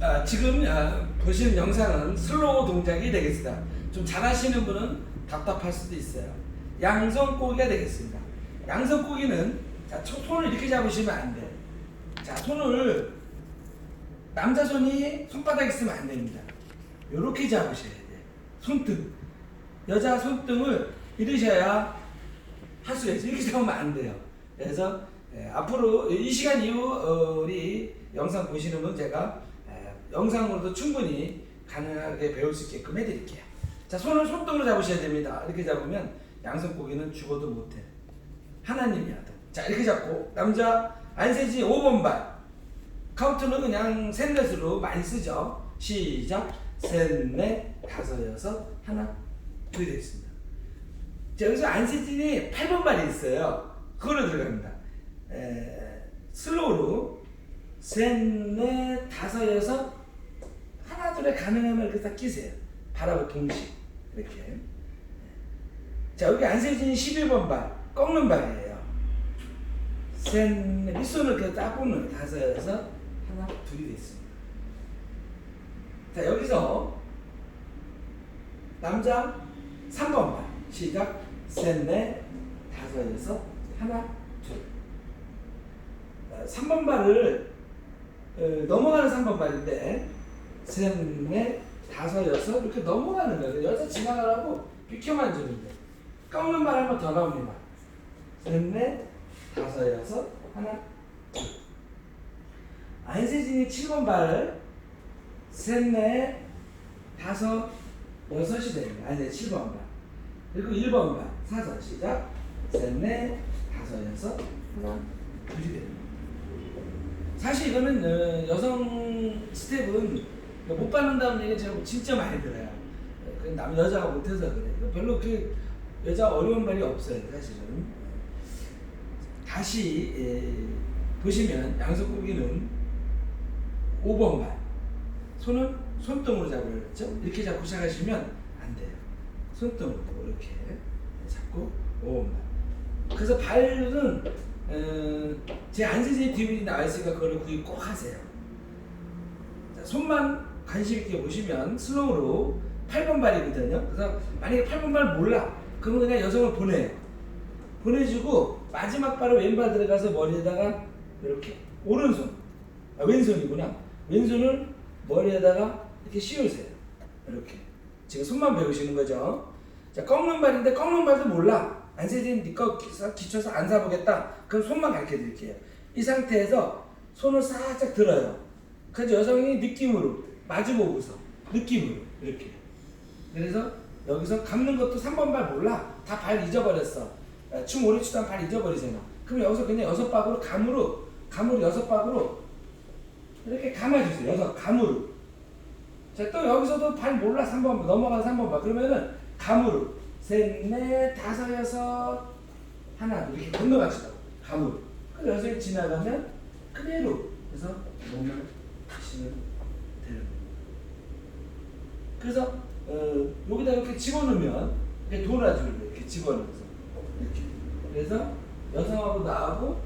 아, 지금 아, 보시는 영상은 슬로우 동작이 되겠습니다. 좀 잘하시는 분은 답답할 수도 있어요. 양손 꼬기가 되겠습니다. 양손 꼬기는 자, 초- 손을 이렇게 잡으시면 안 돼. 자, 손을 남자 손이 손바닥에 있으면 안 됩니다. 이렇게 잡으셔야 돼. 손등. 여자 손등을 이러셔야 할 수가 있어요. 이렇게 잡으면 안 돼요. 그래서 예, 앞으로 이 시간 이후 어, 우리 영상 보시는 분 제가 예, 영상으로도 충분히 가능하게 배울 수 있게끔 해드릴게요. 자 손을 손등으로 잡으셔야 됩니다. 이렇게 잡으면 양손 고기는 죽어도 못해. 하나님이 하다. 자 이렇게 잡고 남자 안세지 5번 발 카운트는 그냥 셋넷으로 많이 쓰죠. 시작 셋 넷 다섯 여섯 하나 둘이 되겠습니다. 자, 여기서 안세진이 8번 발이 있어요. 그걸로 들어갑니다. 에, 슬로우로 셋, 넷, 다섯, 여섯 하나, 둘에 가능하면 이렇게 딱 끼세요. 발하고 동시에 이렇게. 자, 여기 안세진이 11번 발 꺾는 발이에요. 셋, 넷, 밑손을 이렇게 딱 꺾는 거예요. 다섯, 여섯 하나, 둘이 됐습니다. 자, 여기서 남자 3번 발 시작 셋넷 다섯 여섯 하나 둘 3번 발을 어, 넘어가는 3번 발인데 셋넷 다섯 여섯 이렇게 넘어가는 거예요 여기서 지나가라고 비켜만 주는데 꺾는 발 한 번 더 나옵니다 셋넷 다섯 여섯 하나 둘 안세진이 7번 발 셋넷 다섯 여섯이 됩니다. 아니, 네, 7번 반. 그리고 1번 반. 사선 시작. 셋, 넷, 다섯, 여섯, 하나, 둘이 됩니다. 사실 이거는 어, 여성 스텝은 못 받는다는 얘기 제가 진짜 많이 들어요. 남, 여자가 못해서 그래. 이거 별로 그 여자 어려운 말이 없어요, 사실은. 다시 예, 보시면 양손고기는 5번 반. 손은 손등으로 잡으려 그랬죠? 이렇게 잡고 시작하시면 안 돼요. 손등으로 이렇게 잡고 오만. 그래서 발은 어, 제 안세진 뒷면이 나와 있으니까 그거를 구입 꼭 하세요. 자, 손만 관심 있게 보시면 슬로우로 8번 발이거든요. 그래서 만약에 8번 발 몰라, 그러면 그냥 여성을 보내요. 보내주고 마지막 발을 왼발 들어가서 머리에다가 이렇게 오른손, 아, 왼손이구나. 왼손을 머리에다가 이렇게 씌우세요. 이렇게. 지금 손만 배우시는 거죠. 자, 꺾는 발인데 꺾는 발도 몰라. 안세진 니꺼 기쳐서 안 사보겠다. 그럼 손만 가르쳐 드릴게요. 이 상태에서 손을 살짝 들어요. 그래서 여성이 느낌으로 마주보고서 느낌으로 이렇게. 그래서 여기서 감는 것도 3번 발 몰라. 다 발 잊어버렸어. 아, 춤 오래 추다 발 잊어버리잖아. 그럼 여기서 그냥 여섯 박으로 감으로 감으로 여섯 박으로 이렇게 감아주세요. 여섯 감으로. 자, 또 여기서도 발 몰라 3번 넘어가서 3번 봐. 그러면은 감으로 셋, 넷, 다섯, 여섯 하나 이렇게 건너가시라고 감으로. 그 여섯이 지나가면 그대로 그래서 몸을 거예요. 그래서 어, 여기다 이렇게 집어넣으면 이렇게 거예요. 이렇게 집어넣어서 이렇게. 그래서 여성하고 나하고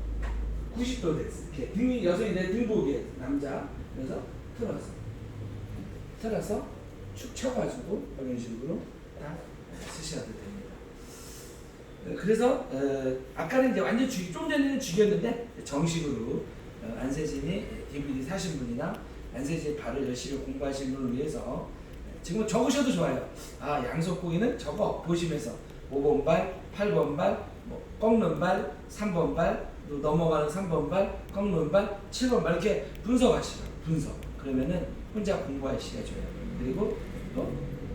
90도 됐어. 이렇게 등이 여성이 내 등복이에요. 남자. 그래서 틀어서 틀어서 축 쳐가지고 이런 식으로 딱 쓰셔도 됩니다. 어, 그래서 어, 아까는 이제 완전 죽이 좀 전에는 죽였는데 정식으로 어, 안세진이 DVD 사신 분이나 안세진 발을 열심히 공부하시는 분을 위해서 지금 적으셔도 좋아요. 아 양속고기는 적어 보시면서 5번 발, 8번 발, 뭐 꺾는 발, 3번 발, 또 넘어가는 3번 발, 꺾는 발, 7번 발 이렇게 분석하시라고 분석. 그러면은 혼자 좋아요. 그리고 또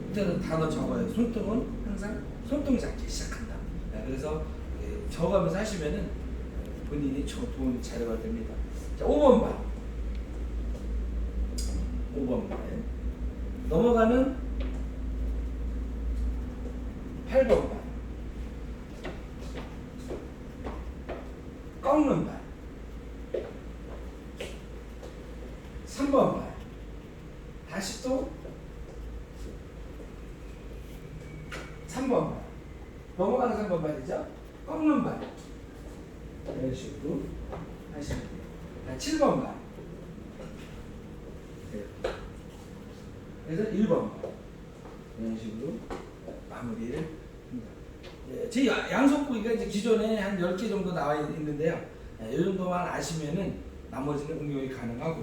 그때는 단어 적어요. 손등은 항상 손등 잡기 시작한다. 네, 그래서 예, 적으면서 하시면은 본인이 저 도움이 자료가 됩니다. 자, 5번 발. 5번 발. 넘어가는 8번 발. 꺾는 발. 3번 발. 다시 또 3번 발. 넘어가는 3번 발이죠. 꺾는 발. 이런 식으로 하시면 돼요. 자, 7번 발. 그래서 1번 이런 식으로 마무리를 합니다. 예, 제 야- 양손고기가 이제 기존에 한 10개 정도 나와 있- 있는데요. 예, 이 정도만 아시면은 나머지는 응용이 가능하고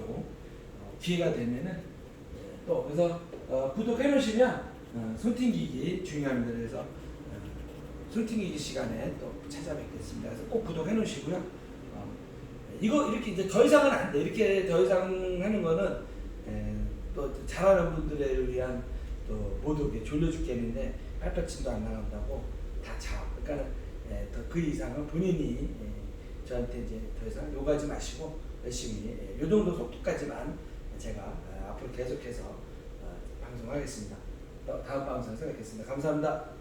어, 기회가 되면은 예, 또 그래서 어, 구독해 놓으시면 어, 손팅기기 중요합니다. 그래서 어, 손팅기기 시간에 또 찾아뵙겠습니다. 그래서 꼭 구독해 놓으시고요. 어, 이거 이렇게 이제 더 이상은 안 돼. 이렇게 더 이상 하는 거는 에, 또 잘하는 분들을 위한 또 모두게 졸려 죽겠는데 팔팔침도 안 나간다고 다 자. 그러니까 더그 이상은 본인이 에, 저한테 이제 더 이상 요구하지 마시고 열심히 에, 요 정도 속도까지만 제가 어, 앞으로 계속해서 어, 방송하겠습니다. 또 다음 방송에서 뵙겠습니다. 감사합니다.